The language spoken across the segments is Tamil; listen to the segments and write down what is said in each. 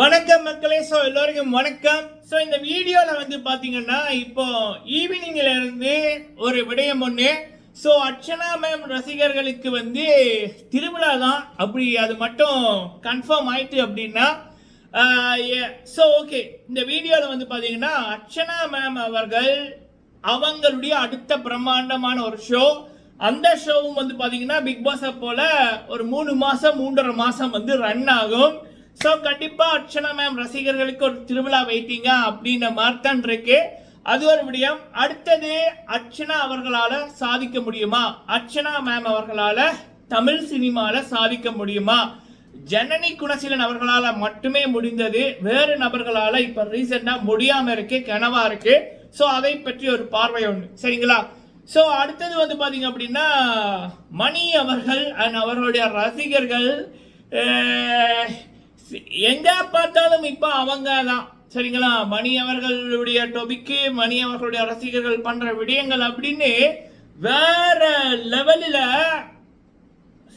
வணக்கம் மக்களே. ஸோ எல்லோருக்கும் வணக்கம். ஸோ இந்த வீடியோவில் வந்து பார்த்தீங்கன்னா இப்போ ஈவினிங்ல இருந்து ஒரு விடயம் ஒன்று ஸோ அர்ச்சனா மேம் ரசிகர்களுக்கு வந்து திருவிழா தான். அப்படி அது மட்டும் கன்ஃபார்ம் ஆயிட்டு அப்படின்னா ஸோ ஓகே இந்த வீடியோவில் வந்து பார்த்தீங்கன்னா அர்ச்சனா மேம் அவர்கள் அவங்களுடைய அடுத்த பிரம்மாண்டமான ஒரு ஷோ அந்த ஷோவும் வந்து பார்த்தீங்கன்னா பிக் பாஸை போல ஒரு மூணு மாதம் மூன்றரை மாதம் வந்து ரன் ஆகும். ஸோ கண்டிப்பாக அர்ச்சனா மேம் ரசிகர்களுக்கு ஒரு திருவிழா வைத்தீங்க அப்படின்ற மாதிரி தான் இருக்கு. அது ஒரு விடயம். அடுத்தது அர்ச்சனா அவர்களால் சாதிக்க முடியுமா? அர்ச்சனா மேம் அவர்களால் தமிழ் சினிமாவில் சாதிக்க முடியுமா? ஜனனி குணசீலன் அவர்களால் மட்டுமே முடிந்தது. வேறு நபர்களால் இப்போ ரீசெண்டாக முடியாமல் இருக்கு கனவாக இருக்கு. ஸோ அதை பற்றி ஒரு பார்வை ஒன்று சரிங்களா? ஸோ அடுத்தது வந்து பார்த்தீங்க அப்படின்னா மணி அவர்கள் அண்ட் அவர்களுடைய ரசிகர்கள் எங்க பார்த்தாலும் இப்போ அவங்க தான் சரிங்களா? மணி அவர்களுடைய டொபிக்கு மணி அவர்களுடைய ரசிகர்கள் பண்ற விடயங்கள் அப்படின்னு வேற லெவலில்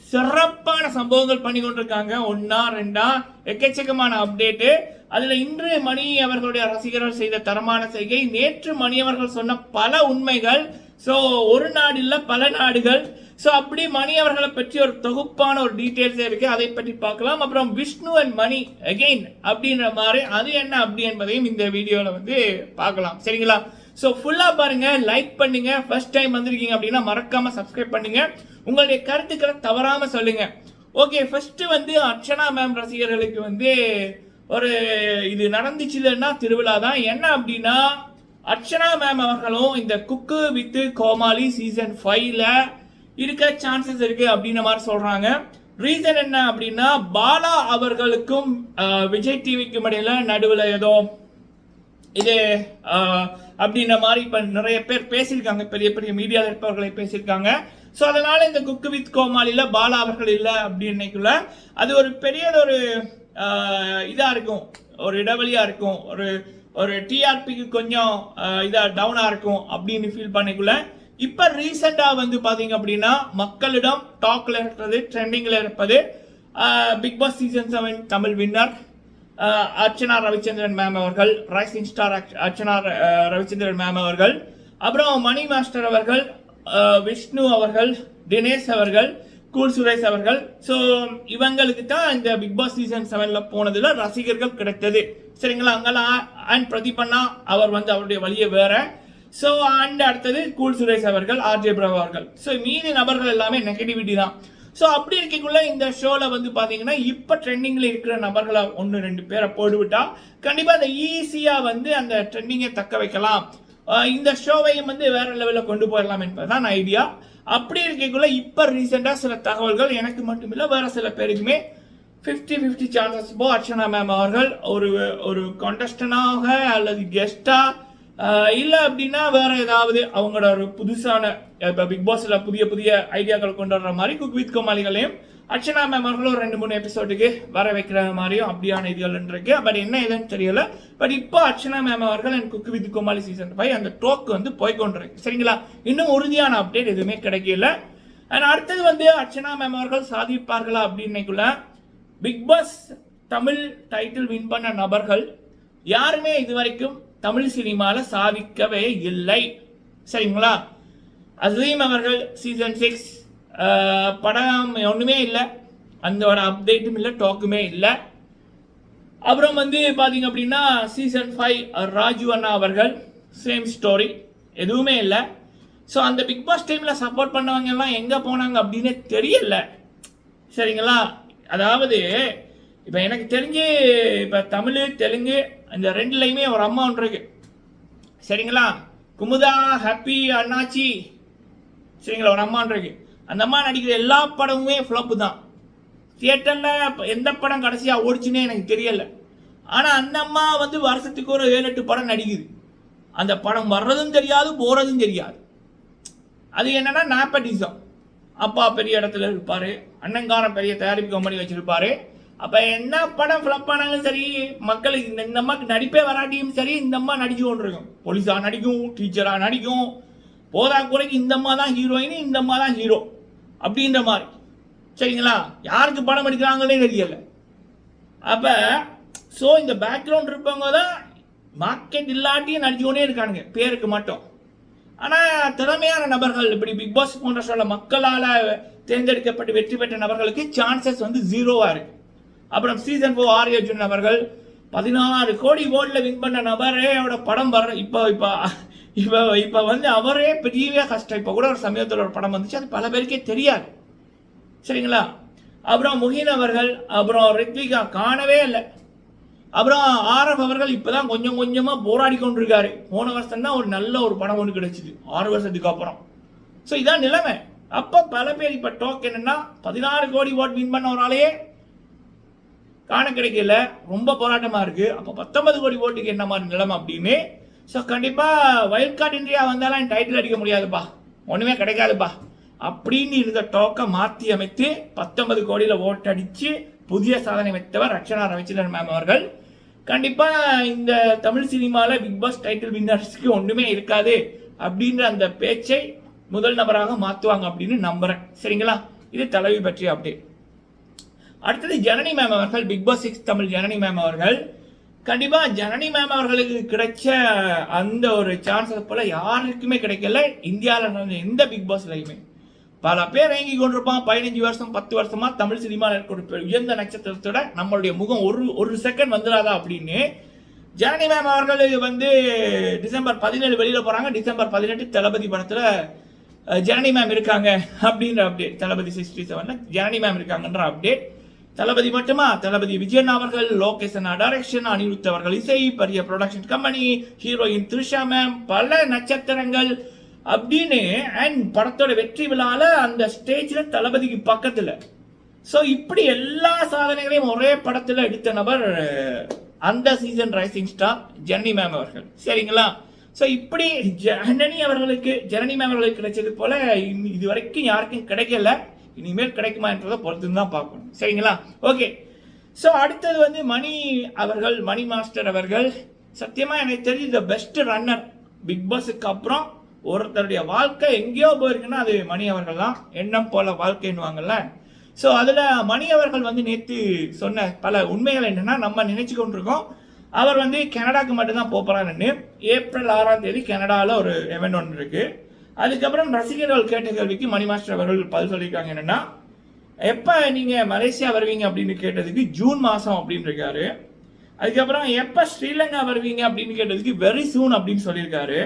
சிறப்பான சம்பவங்கள் பண்ணி கொண்டிருக்காங்க. ஒன்னா ரெண்டா எக்கச்சக்கமான அப்டேட்டு அதில் இன்று மணி அவர்களுடைய ரசிகர்கள் செய்த தரமான செய்கை நேற்று மணி அவர்கள் சொன்ன பல உண்மைகள். ஸோ ஒரு நாடு இல்லை பல நாடுகள். ஸோ அப்படி மணி அவர்களை பற்றி ஒரு தொகுப்பான ஒரு டீட்டெயில்ஸே இருக்குது அதை பற்றி பார்க்கலாம். அப்புறம் விஷ்ணு அண்ட் மணி அகைன் அப்படின்ற மாதிரி அது என்ன அப்படி என்பதையும் இந்த வீடியோவில் வந்து பார்க்கலாம். சரிங்களா? ஸோ ஃபுல்லாக பாருங்கள் லைக் பண்ணுங்கள் ஃபர்ஸ்ட் டைம் வந்திருக்கீங்க அப்படின்னா மறக்காமல் சப்ஸ்கிரைப் பண்ணுங்கள் உங்களுடைய கருத்துக்களை தவறாமல் சொல்லுங்கள் ஓகே ஃபர்ஸ்ட் வந்து அர்ச்சனா மேம் ரசிகர்களுக்கு வந்து ஒரு இது நடந்துச்சுன்னா திருவிழா தான். என்ன அப்படின்னா அர்ச்சனா மேம் அவர்களும் இந்த குக்கு வித்து கோமாளி சீசன் ஃபைவ்ல இருக்க சான்சஸ் இருக்கு அப்படின்ற மாதிரி சொல்றாங்க. ரீசன் என்ன அப்படின்னா பாலா அவர்களுக்கும் விஜய் டிவிக்கும் இடையில நடுவில் ஏதோ இது அப்படின்ற மாதிரி இப்ப நிறைய பேர் பேசியிருக்காங்க. பெரிய பெரிய மீடியாவில் இருப்பவர்களை பேசியிருக்காங்க. ஸோ அதனால இந்த குக்கு வித் கோமாளியில் பாலா அவர்கள் இல்லை அப்படின்னைக்குள்ள அது ஒரு பெரிய ஒரு இதாக இருக்கும். ஒரு இடைவெளியாக இருக்கும். ஒரு ஒரு டிஆர்பிக்கு கொஞ்சம் இதாக டவுனாக இருக்கும் அப்படின்னு ஃபீல் பண்ணிக்குள்ள இப்ப ரீசெண்டா வந்து பாத்தீங்க அப்படின்னா மக்களிடம் டாக்ல இருப்பது ட்ரெண்டிங்ல இருப்பது Bigg Boss season seven Tamil winner Archana Ravichandran ma'am அவர்கள் rising star Archana Ravichandran ma'am அவர்கள் அப்புறம் மணி மாஸ்டர் அவர்கள் விஷ்ணு அவர்கள் தினேஷ் அவர்கள் கூல் சுரேஷ் அவர்கள். ஸோ இவங்களுக்கு தான் இந்த பிக் பாஸ் சீசன் செவனில் போனதில் ரசிகர்கள் கிடைத்தது. சரிங்களா? அங்கெல்லாம் அண்ட் பிரதிபண்ணா அவர் வந்து அவருடைய வழியை வேற. ஸோ அண்ட் அடுத்தது கூல் சுரேஷ் அவர்கள் ஆர்ஜே பிரபு அவர்கள். ஸோ மீதி நபர்கள் எல்லாமே நெகட்டிவிட்டி தான். ஸோ அப்படி இருக்கக்குள்ள இந்த ஷோவில் வந்து பார்த்தீங்கன்னா இப்போ ட்ரெண்டிங்கில் இருக்கிற நபர்களை ஒன்று ரெண்டு பேரை போட்டுவிட்டா கண்டிப்பாக அந்த ஈஸியாக வந்து அந்த ட்ரெண்டிங்கை தக்க வைக்கலாம். இந்த ஷோவையும் வந்து வேற லெவலில் கொண்டு போயிடலாம் என்பதுதான் ஐடியா அப்படி இருக்கக்குள்ள இப்போ ரீசெண்டாக சில தகவல்கள் எனக்கு மட்டுமில்லை வேறு சில பேருக்குமே ஃபிஃப்டி ஃபிஃப்டி சான்சஸ் போ அர்ச்சனா மேம் அவர்கள் ஒரு ஒரு கான்டெஸ்டனாக அல்லது கெஸ்ட்டாக இல்லை அப்படின்னா வேற ஏதாவது அவங்களோட ஒரு புதுசான இப்போ பிக் பாஸில் புதிய புதிய ஐடியாக்கள் கொண்டு வர்ற மாதிரி குக் வித் கோமாளிகளையும் அர்ச்சனா மேம் அவர்களும் ஒரு ரெண்டு மூணு எபிசோடுக்கு வர வைக்கிற மாதிரியும் அப்படியான இதுகள் இருக்கு. பட் என்ன ஏதுன்னு தெரியல. பட் இப்போ அர்ச்சனா மேம் அவர்கள் and cook with Komali season five அந்த டோக்கு வந்து போய்கொண்டிருக்கு சரிங்களா? இன்னும் உறுதியான அப்டேட் எதுவுமே கிடைக்கல. அண்ட் அடுத்தது வந்து அர்ச்சனா மேம் அவர்கள் சாதிப்பார்களா அப்படின்னைக்குள்ள Bigg Boss Tamil title win பண்ண நபர்கள் யாருமே இது வரைக்கும் தமிழ் சினிமாவில் சாதிக்கவே இல்லை. சரிங்களா? அசீம் அவர்கள் சீசன் சிக்ஸ் படம் ஒன்றுமே இல்லை. அந்த ஒரு அப்டேட்டும் இல்லை டாக்குமே இல்லை. அப்புறம் வந்து பார்த்தீங்க அப்படின்னா சீசன் ஃபைவ் ராஜு அண்ணா அவர்கள் சேம் ஸ்டோரி எதுவுமே இல்லை. ஸோ அந்த பிக் பாஸ் டைமில் சப்போர்ட் பண்ணவங்க எல்லாம் எங்கே போனாங்க அப்படின்னு தெரியல. சரிங்களா? அதாவது இப்போ எனக்கு தெரிஞ்சு இப்போ தமிழ் தெலுங்கு இந்த ரெண்டுலையுமே ஒரு அம்மா ஒன்று இருக்கு. சரிங்களா? குமுதா ஹாப்பி அண்ணாச்சி. சரிங்களா? ஒரு அம்மா ஒன்று இருக்கு. அந்த அம்மா நடிக்கிற எல்லா படமுமே ஃப்ளப்பு தான். தியேட்டரில் எந்த படம் கடைசியாக ஓடிச்சுன்னே எனக்கு தெரியல. ஆனால் அந்த அம்மா வந்து வருஷத்துக்கு ஒரு ஏழு எட்டு படம் நடிக்குது. அந்த படம் வர்றதும் தெரியாது போகிறதும் தெரியாது. அது என்னன்னா நாப்பட்டிசம் அப்பா பெரிய இடத்துல இருப்பார். அண்ணங்காரன் பெரிய தயாரிப்பு கம்பெனி வச்சுருப்பாரு. அப்போ என்ன படம் ஃபிளப் ஆனாலும் சரி மக்களுக்கு இந்த இந்த அம்மாவுக்கு நடிப்பே வராட்டியும் சரி இந்த அம்மா நடிச்சு கொண்டிருக்கும் நடிக்கும் டீச்சராக நடிக்கும். போதா குறைக்கு இந்த அம்மா தான் ஹீரோயின் இந்த அம்மா தான் ஹீரோ அப்படின்ற மாதிரி. சரிங்களா? யாருக்கு படம் எடுக்கிறாங்களே தெரியல. அப்போ ஸோ இந்த பேக்ரவுண்ட் இருப்பவங்க தான் மார்க்கெட் இல்லாட்டியும் நடிச்சுக்கொண்டே இருக்கானுங்க பேருக்கு மட்டும். ஆனால் திறமையான நபர்கள் இப்படி பிக் பாஸ் போன்ற சொல்ல மக்களால் தேர்ந்தெடுக்கப்பட்டு வெற்றி பெற்ற நபர்களுக்கு சான்சஸ் வந்து ஜீரோவாக இருக்குது அப்புறம் சீசன் ஃபோர் ஆர் அர்ஜுன் அவர்கள் பதினாறு கோடி ஓட்டில் வின் பண்ண நபரே அவரோட படம் வர இப்போ இப்போ இப்போ இப்போ வந்து அவரே பெரிய கஷ்டம். இப்போ கூட ஒரு சமயத்தில் ஒரு படம் வந்துச்சு அது பல பேருக்கே தெரியாது. சரிங்களா? அப்புறம் முகின் அவர்கள் அப்புறம் ரித்விகா காணவே இல்லை. அப்புறம் ஆர்எஃப் அவர்கள் இப்பதான் கொஞ்சம் கொஞ்சமாக போராடி கொண்டிருக்காரு. போன வருஷம் தான் ஒரு நல்ல ஒரு படம் ஒன்று கிடைச்சிது. ஆறு வருஷத்துக்கு அப்புறம். ஸோ இதான் நிலைமை. அப்போ பல பேர் இப்போ டோக் என்னன்னா பதினாறு கோடி ஓட் வின் பண்ண ஒரு ஆளையே காண கிடைக்கல ரொம்ப போராட்டமாக இருக்குது அப்போ பத்தொன்பது கோடி ஓட்டுக்கு என்ன மாதிரி நிலம் அப்படின்னு? ஸோ கண்டிப்பாக வைல்ட் கார்டு இந்தியா வந்தாலும் டைட்டில் அடிக்க முடியாதுப்பா. ஒன்றுமே கிடைக்காதுப்பா. அப்படின்னு இருந்த டோக்கை மாற்றி அமைத்து பத்தொன்பது கோடியில் ஓட்டடிச்சு புதிய சாதனை வைத்தவர் ரக்ஷனா ரவிச்சந்திரன் மேம் அவர்கள். கண்டிப்பாக இந்த தமிழ் சினிமாவில் பிக் பாஸ் டைட்டில் வின்னர்ஸ்க்கு ஒன்றுமே இருக்காது அப்படின்ற அந்த பேச்சை முதல் நபராக மாற்றுவாங்க அப்படின்னு நம்புகிறேன் சரிங்களா? இது தலைவி பற்றிய அப்டேட் அடுத்தது ஜனனி மேம் அவர்கள் Bigg Boss six Tamil Janani ma'am அவர்கள். கண்டிப்பா ஜனனி மேம் அவர்களுக்கு கிடைச்ச அந்த ஒரு சான்சஸ் போல யாருக்குமே கிடைக்கல. இந்தியாவில் நடந்த எந்த பிக் பாஸ்லையுமே பல பேர் இயங்கி கொண்டிருப்பான். பதினஞ்சு வருஷம் பத்து வருஷமா தமிழ் சினிமாவில் இருக்கிற உயர்ந்த நட்சத்திரத்தோட நம்மளுடைய முகம் ஒரு ஒரு செகண்ட் வந்துடாதா அப்படின்னு ஜனனி மேம் அவர்கள் வந்து டிசம்பர் பதினேழு வெளியில் போறாங்க. டிசம்பர் பதினெட்டு தளபதி படத்துல ஜனனி மேம் இருக்காங்க அப்படின்ற அப்டேட் தளபதி சிக்ஸ்டி செவன்ல ஜனனி மேம் இருக்காங்கன்ற அப்டேட் தளபதி மட்டுமா? தளபதி விஜயன் அவர்கள் லோகேஷன் டைரக்ஷன் அனிருத் அவர்கள் இசை பெரிய production company heroine Trisha ma'am பல நட்சத்திரங்கள் அப்படின்னு அண்ட் படத்தோட வெற்றி விழால அந்த ஸ்டேஜில் தளபதிக்கு பக்கத்தில். ஸோ இப்படி எல்லா சாதனைகளையும் ஒரே படத்தில் எடுத்த நபர் அந்த season rising star journey ma'am அவர்கள். சரிங்களா? ஸோ இப்படி ஜனனி அவர்களுக்கு ஜனனி மேம் அவர்களுக்கு கிடைச்சது போல இது வரைக்கும் யாருக்கும் கிடைக்கல. இனிமேல் கிடைக்குமா என்றதை பொறுத்து தான் பார்க்கணும். சரிங்களா? ஓகே ஸோ அடுத்தது வந்து மணி அவர்கள் மணி மாஸ்டர் அவர்கள் சத்தியமாக எனக்கு தெரிஞ்சு த பெஸ்ட் ரன்னர் பிக் பாஸுக்கு அப்புறம் ஒருத்தருடைய வாழ்க்கை எங்கேயோ போயிருக்குன்னா அது மணி அவர்கள் தான். எண்ணம் போல வாழ்க்கைன்னுவாங்கல்ல. ஸோ அதில் மணி அவர்கள் வந்து நேற்று சொன்ன பல உண்மைகள் என்னன்னா நம்ம நினைச்சு கொண்டிருக்கோம். அவர் வந்து கனடாக்கு மட்டும்தான் போகிறாருன்னு ஏப்ரல் ஆறாம் தேதி கனடாவில் ஒரு எவெண்ட் ஒன்று இருக்குது அதுக்கப்புறம் ரசிகர்கள் கேட்ட கேள்விக்கு மணி மாஸ்டர் அவர்கள் பதில் சொல்லியிருக்காங்க என்னென்னா எப்போ நீங்கள் மலேசியா வருவீங்க அப்படின்னு கேட்டதுக்கு ஜூன் மாதம் அப்படின்னு இருக்காரு. அதுக்கப்புறம் எப்போ ஸ்ரீலங்கா வருவீங்க அப்படின்னு கேட்டதுக்கு வெரி சூன் அப்படின்னு சொல்லியிருக்காரு.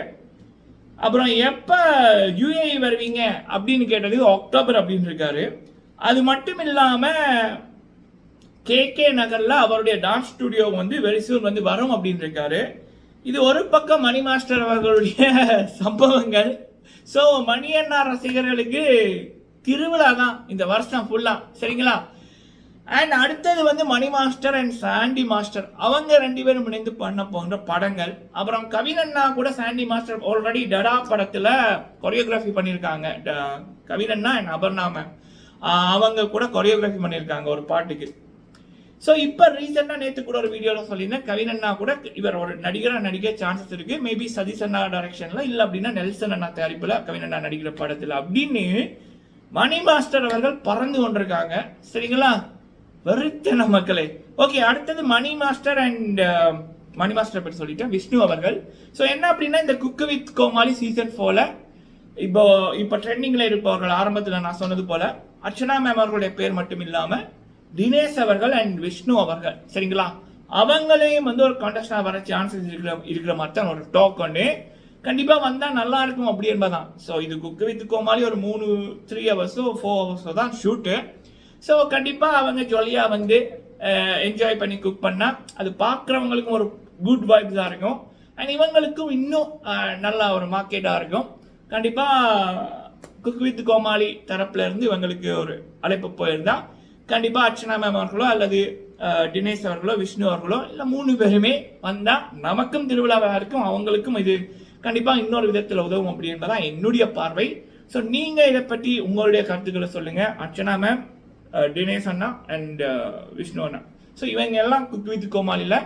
அப்புறம் எப்போ யூஏஇ வருவீங்க அப்படின்னு கேட்டதுக்கு அக்டோபர் அப்படின்னு இருக்காரு. அது மட்டும் இல்லாமல் கேகே நகரில் அவருடைய டான்ஸ் ஸ்டுடியோ வந்து வெரிசூன் வந்து வரும் அப்படின்னு இருக்காரு. இது ஒரு பக்கம் மணி மாஸ்டர் அவர்களுடைய சம்பவங்கள் ஸோ மணியண்ணா ரசிகர்களுக்கு திருவிழா தான் இந்த வருஷம் ஃபுல்லாக சரிங்களா? அண்ட் அடுத்தது வந்து Mani master and Sandy master. அவங்க ரெண்டு பேரும் இணைந்து பண்ண போன்ற படங்கள். அப்புறம் கவினண்ணா கூட சாண்டி மாஸ்டர் ஆல்ரெடி டடா படத்தில் கொரியோகிராஃபி பண்ணியிருக்காங்க. ட- கவினண்ணா அண்ட் அபர்ணா மேம் அவங்க கூட கொரியோகிராஃபி பண்ணியிருக்காங்க ஒரு பாட்டுக்கு. ஸோ இப்போ ரீசெண்டாக நேற்று கூட ஒரு வீடியோவில் சொல்லியிருந்தேன். கவினண்ணா கூட இவர் ஒரு நடிகராக நடிக்க சான்சஸ் இருக்கு. மேபி சதீஷ் அண்ணா டைரக்ஷனில் இல்லை அப்படின்னா நெல்சன் அண்ணா தயாரிப்பில் கவினண்ணா நடிக்கிற படத்தில் அப்படின்னு மணி மாஸ்டர் அவர்கள் பறந்து கொண்டிருக்காங்க. சரிங்களா? வெறுத்தன மக்களே. ஓகே அடுத்தது Mani master and uh, Mani master பற்றி சொல்லிட்டேன். விஷ்ணு அவர்கள். ஸோ என்ன அப்படின்னா இந்த குக்கு வித் கோமாளி சீசன் ஃபோரில் இப்போ இப்போ ட்ரெண்டிங்கில் இருப்பவர்கள் ஆரம்பத்தில் நான் சொன்னது போல் அர்ச்சனா மேம் அவர்களுடைய பேர் மட்டும் இல்லாமல் தினேஷ் அவர்கள் அண்ட் விஷ்ணு அவர்கள். சரிங்களா? அவங்களையும் வந்து ஒரு கான்டெஸ்டா வர சான்சஸ் இருக்கிற இருக்கிற மாதிரி தான் ஒரு டாக் ஒன்று கண்டிப்பாக வந்தால் நல்லா இருக்கும் அப்படி என்பதான் ஸோ இது குக்கு வித் கோமாளி ஒரு மூணு த்ரீ ஹவர்ஸோ ஃபோர் ஹவர்ஸோ தான் ஷூட்டு ஸோ கண்டிப்பாக அவங்க ஜாலியாக வந்து என்ஜாய் பண்ணி குக் பண்ணால் அது பார்க்குறவங்களுக்கும் ஒரு குட் வைப்ஸாக இருக்கும். அண்ட் இவங்களுக்கும் இன்னும் நல்லா ஒரு மார்க்கெட்டாக இருக்கும். கண்டிப்பாக குக் வித் கோமாளி தரப்புலேருந்து இவங்களுக்கு ஒரு அழைப்பு போயிருந்தான் கண்டிப்பாக அர்ச்சனா மேம் அவர்களோ அல்லது டினேஷ் அவர்களோ விஷ்ணு அவர்களோ இல்லை மூணு பேருமே வந்தால் நமக்கும் திருவிழாவாக இருக்கும் அவங்களுக்கும் இது கண்டிப்பாக இன்னொரு விதத்தில் உதவும் அப்படி என்பதான் என்னுடைய பார்வை. ஸோ நீங்கள் இதை பற்றி உங்களுடைய கருத்துக்களை சொல்லுங்கள் அர்ச்சனா மேம் டினேஷ் அண்ணா அண்ட் விஷ்ணு அண்ணா. ஸோ இவங்க எல்லாம் குக் வித் கோமாளியில்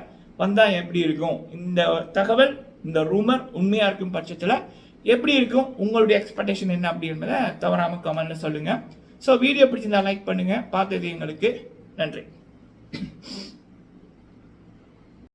வந்தால் எப்படி இருக்கும்? இந்த தகவல் இந்த ரூமர் உண்மையாக இருக்கும் பட்சத்தில் எப்படி இருக்கும்? உங்களுடைய எக்ஸ்பெக்டேஷன் என்ன அப்படின்றத தவறாமல் கமெண்ட்டில் சொல்லுங்கள் ஸோ வீடியோ பிடிச்சிருந்தா லைக் பண்ணுங்கள் பார்த்தது எங்களுக்கு. நன்றி.